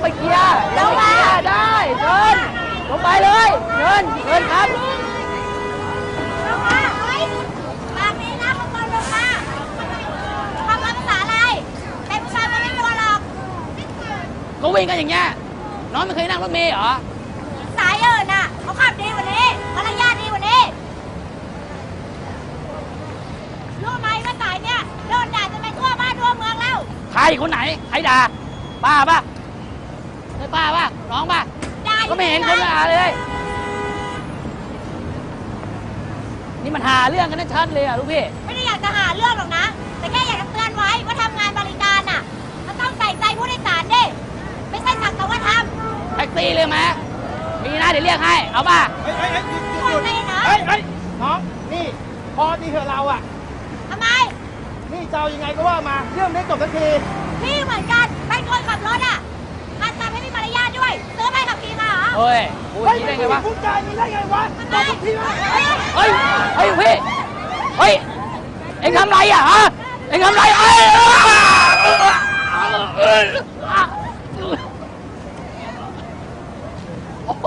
ไปเคลียร์ลงมาได้เชิญลงไปเลยเชิญเชิญครับลงมาเฮ้ยปากนี้นะพวกคนลงมาทำภาษาอะไรเป็นผู้ชายมันไม่กลัวหรอกก็วิ่งกันอย่างเงี้ยน้องไม่เคยนั่งรถเมล์เหรอสายอื่นน่ะเขาขับดีกว่านี้มารยาทดีกว่านี้รู้ไหมว่าสายเนี่ยโดนด่าจนไปทั่วบ้านทั่วเมืองแล้วใครคนไหนใครด่าป้าป่ะ ใช่ป้าป่ะน้องป่ะด่าอก็ยู่ไม่เห็นคนไงด่าเลย นี่มันหาเรื่องกันชัดเลยอะลูกพี่ ไม่ได้อยากจะหาเรื่องหรอกนะ แต่แค่อยากจะเตือนไว้ว่าทำงานบริการน่ะ มันต้องใส่ใจผู้โดยสารดิ ไม่ใช่สักแต่ว่าทแท็กซี่เลยไหมมีนะเดี๋ยวเรียกให้ เอาป่ะ เฮ้ยเฮ้ยเฮ้ยหยุดหยุดำหยุดไม่นะเฮ้ยเฮ้ยน้อง นี่ พอดีเถอะเราอะ ทำไม นี่เจ้ายังไงก็ว่ามา เรื่องไม่จบสักที พี่เหมือนกันเป็นคนขับรถอะหัดจำให้มีมารยาทด้วยซื้อใบขับขี่มา เหรอเฮ้ยพูดอย่างนี้ได้ไงวะ พูดจาอย่างนี้ได้ไงวะทำไมบอกทุกทีว่าเฮ้ยเฮ้ย เฮ้ยพี่ เฮ้ย เอ็งทำไรอะฮะ เอ็งทำไรเอ้ยเอ้ยโอ้โ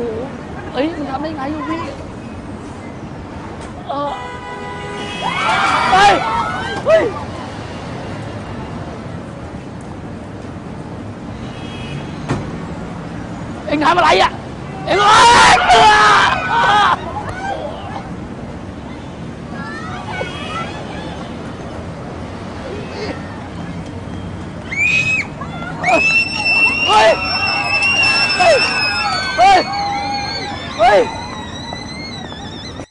หเฮ้ยมึงทำได้ไงอยู่พี่ em thoại mà lại à. Em ơi Ôi! Ôi!